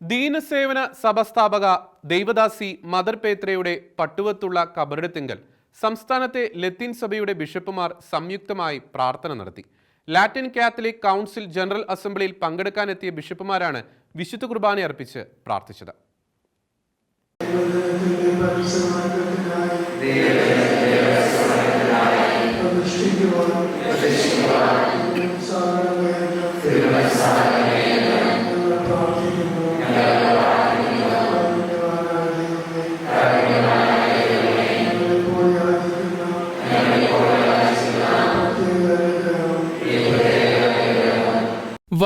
ദീനസേവന സഭസ്ഥാപക ദൈവദാസി mother പേത്രയുടെ പട്ടുവത്തുള്ള കബറിടത്തിങ്കൽ സംസ്ഥാനത്തെ ലത്തീൻ സഭയുടെ ബിഷപ്പുമാർ സംയുക്തമായി പ്രാർത്ഥന നടത്തി. ലാറ്റിൻ കാത്തലിക് കൗൺസിൽ ജനറൽ അസംബ്ലിയിൽ പങ്കെടുക്കാനെത്തിയ ബിഷപ്പുമാരാണ് വിശുദ്ധ കുർബാന അർപ്പിച്ച് പ്രാർത്ഥിച്ചത്.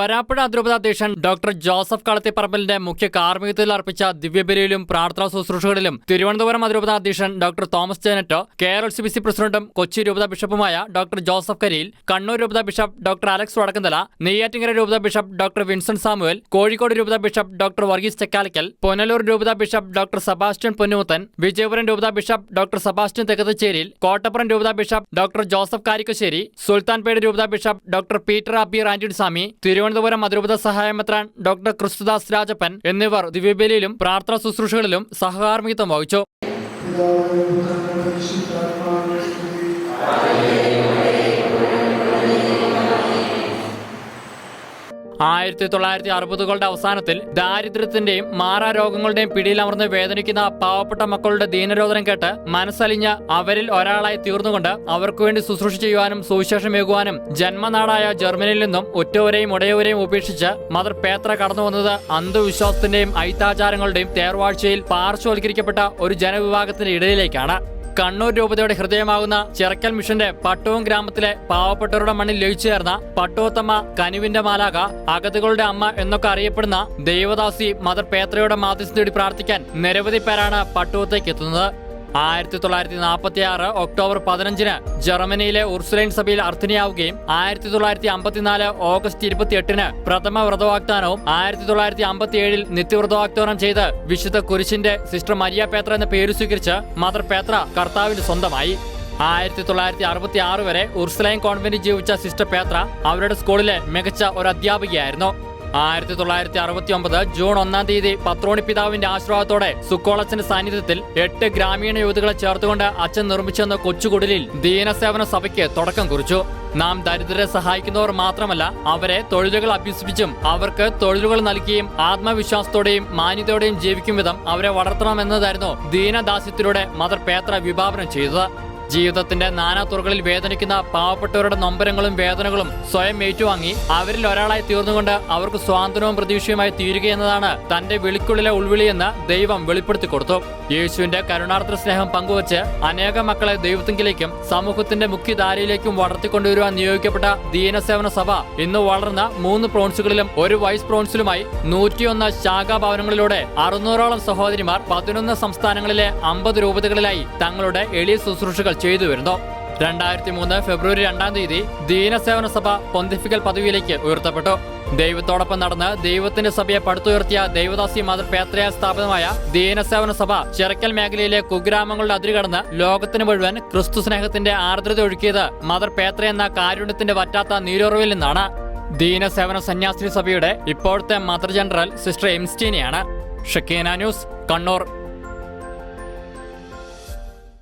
വരാപ്പുഴ അതിരൂപത അധ്യക്ഷൻ ഡോക്ടർ ജോസഫ് കളത്തിപ്പറമ്പലിന്റെ മുഖ്യ കാർമ്മികത്തിൽ അർപ്പിച്ച ദിവ്യബലിയിലും പ്രാർത്ഥനാ ശുശ്രൂഷകളിലും തിരുവനന്തപുരം അതിരൂപത അധ്യക്ഷൻ doctor Thomas J Netto Kerala C B C പ്രസിഡന്റും കൊച്ചി രൂപത ബിഷപ്പുമായ ഡോക്ടർ ജോസഫ് കരിയിൽ കണ്ണൂർ രൂപത bishop doctor Alex Vadakkumthala Neyyattinkara രൂപത bishop doctor Vincent Samuel Kozhikode രൂപത ബിഷപ്പ് ഡോക്ടർ വർഗീസ് ചെക്കാലിക്കൽ പുനലൂർ രൂപത bishop doctor Sebastian Ponnumuthan Vijayapuram രൂപത bishop doctor Sebastian Thekethecheril Kottapuram രൂപത bishop doctor Joseph Karikkassery Sultanpet രൂപത bishop doctor Peter Abir Antonysamy Thiruvananthapuram അതിരൂപത സഹായമെത്രാൻ doctor Christudas Rajappan എന്നിവർ ദിവ്യബലിയിലും പ്രാർത്ഥന ശുശ്രൂഷകളിലും സഹകാർമികത്വം വഹിച്ചു. ആയിരത്തി തൊള്ളായിരത്തി അറുപതുകളുടെ അവസാനത്തിൽ ദാരിദ്ര്യത്തിന്റെയും മാറാരോഗങ്ങളുടെയും പിടിയിലമർന്ന് വേദനിക്കുന്ന പാവപ്പെട്ട മക്കളുടെ ദീനരോധനം കേട്ട് മനസ്സലിഞ്ഞ അവരിൽ ഒരാളായി തീർന്നുകൊണ്ട് അവർക്കു വേണ്ടി ശുശ്രൂഷ ചെയ്യുവാനും സുവിശേഷമേകുവാനും ജന്മനാടായ ജർമ്മനിയിൽ നിന്നും ഒറ്റവരെയും ഉടയവരെയും ഉപേക്ഷിച്ച് മദർ പേത്ര കടന്നു വന്നത് അന്ധവിശ്വാസത്തിന്റെയും ഐത്താചാരങ്ങളുടെയും തേർവാഴ്ചയിൽ പാർശ്വവൽക്കരിക്കപ്പെട്ട ഒരു ജനവിഭാഗത്തിന്റെ ഇടയിലേക്കാണ്. കണ്ണൂർ രൂപതയുടെ ഹൃദയമാകുന്ന ചിറക്കൽ മിഷന്റെ പട്ടവും ഗ്രാമത്തിലെ പാവപ്പെട്ടവരുടെ മണ്ണിൽ ലയിച്ചു ചേർന്ന പട്ടുവത്തമ്മ കനുവിന്റെ മാലാക അഗതികളുടെ അമ്മ എന്നൊക്കെ അറിയപ്പെടുന്ന ദൈവദാസി മദർ പേത്രയുടെ മാധ്യസ്ഥ പ്രാർത്ഥിക്കാൻ നിരവധി പേരാണ് പട്ടുവത്തേക്ക് എത്തുന്നത്. ആയിരത്തി തൊള്ളായിരത്തി നാൽപ്പത്തി ആറ് ഒക്ടോബർ പതിനഞ്ചിന് ജർമ്മനിയിലെ ഉർസുലൈൻ സഭയിൽ അർത്ഥിനിയാവുകയും ആയിരത്തി തൊള്ളായിരത്തി അമ്പത്തിനാല് ഓഗസ്റ്റ് ഇരുപത്തിയെട്ടിന് പ്രഥമ വ്രതവാഗ്ദാനവും ആയിരത്തി തൊള്ളായിരത്തി അമ്പത്തി ഏഴിൽ നിത്യവ്രതവാഗ്ദാനം ചെയ്ത് വിശുദ്ധ കുരിശിന്റെ സിസ്റ്റർ മരിയ പേത്ര എന്ന പേര് സ്വീകരിച്ച് മദർ പേത്ര കർത്താവിന് സ്വന്തമായി. ആയിരത്തി തൊള്ളായിരത്തി അറുപത്തി ആറ് വരെ ഉർസുലൈൻ കോൺവെന്റിൽ ജീവിച്ച സിസ്റ്റർ പേത്ര അവരുടെ സ്കൂളിലെ മികച്ച ഒരു അധ്യാപികയായിരുന്നു. ആയിരത്തി തൊള്ളായിരത്തി അറുപത്തി ഒമ്പത് ജൂൺ ഒന്നാം തീയതി പത്രോണി പിതാവിന്റെ ആശീർവാദത്തോടെ സുക്കോളച്ചന്റെ സാന്നിധ്യത്തിൽ എട്ട് ഗ്രാമീണ യുവതികളെ ചേർത്തുകൊണ്ട് അച്ഛൻ നിർമ്മിച്ചെന്ന കൊച്ചുകുടിലിൽ ദീനസേവന സഭയ്ക്ക് തുടക്കം കുറിച്ചു. നാം ദരിദ്രരെ സഹായിക്കുന്നവർ മാത്രമല്ല അവരെ തൊഴിലുകൾ അഭ്യസിപ്പിച്ചും അവർക്ക് തൊഴിലുകൾ നൽകിയും ആത്മവിശ്വാസത്തോടെയും മാന്യതയോടെയും ജീവിക്കും വിധം അവരെ വളർത്തണമെന്നതായിരുന്നു ദീനദാസ്യത്തിലൂടെ മദർ പേത്ര വിഭാവനം ചെയ്തത്. ജീവിതത്തിന്റെ നാനാ തുറകളിൽ വേദനിക്കുന്ന പാവപ്പെട്ടവരുടെ നൊമ്പരങ്ങളും വേദനകളും സ്വയം ഏറ്റുവാങ്ങി അവരിൽ ഒരാളായി തീർന്നുകൊണ്ട് അവർക്ക് സ്വാതന്ത്ര്യവും പ്രതീക്ഷയുമായി തീരുകയെന്നതാണ് തന്റെ വിളിക്കുള്ളിലെ ഉൾവിളിയെന്ന് ദൈവം വെളിപ്പെടുത്തി കൊടുത്തു. യേശുവിന്റെ കരുണാർത്ഥ സ്നേഹം പങ്കുവച്ച് അനേക മക്കളെ ദൈവത്തിങ്കിലേക്കും സമൂഹത്തിന്റെ മുഖ്യധാരയിലേക്കും വളർത്തിക്കൊണ്ടുവരുവാൻ നിയോഗിക്കപ്പെട്ട ദീനസേവന സഭ ഇന്ന് വളർന്ന മൂന്ന് പ്രോൺസുകളിലും ഒരു വൈസ് പ്രോൺസിലുമായി നൂറ്റിയൊന്ന് ശാഖാഭവനങ്ങളിലൂടെ അറുന്നൂറോളം സഹോദരിമാർ പതിനൊന്ന് സംസ്ഥാനങ്ങളിലെ അമ്പത് രൂപതകളിലായി തങ്ങളുടെ എളിയ ശുശ്രൂഷകൾ ചെയ്തു വരുന്നു. രണ്ടായിരത്തി മൂന്ന് ഫെബ്രുവരി രണ്ടാം തീയതി ദീനസേവന സഭ പൊന്തിഫിക്കൽ പദവിയിലേക്ക് ഉയർത്തപ്പെട്ടു. ദൈവത്തോടൊപ്പം നടന്ന് ദൈവത്തിന്റെ സഭയെ പടുത്തുയർത്തിയ ദൈവദാസി മദർ പേത്രയ സ്ഥാപിതമായ ദീനസേവന സഭ ചിറക്കൽ മേഖലയിലെ കുഗ്രാമങ്ങളുടെ അതിരുകടന്ന് ലോകത്തിന് മുഴുവൻ ക്രിസ്തു സ്നേഹത്തിന്റെ ആർദ്രത ഒഴുക്കിയത് മദർ പേത്ര എന്ന കാരുണ്യത്തിന്റെ വറ്റാത്ത നീരുറവിൽ നിന്നാണ്. ദീനസേവന സന്യാസിനി സഭയുടെ ഇപ്പോഴത്തെ mother general sister എംസ്റ്റീനിയാണ്. Shekinah news Kannur.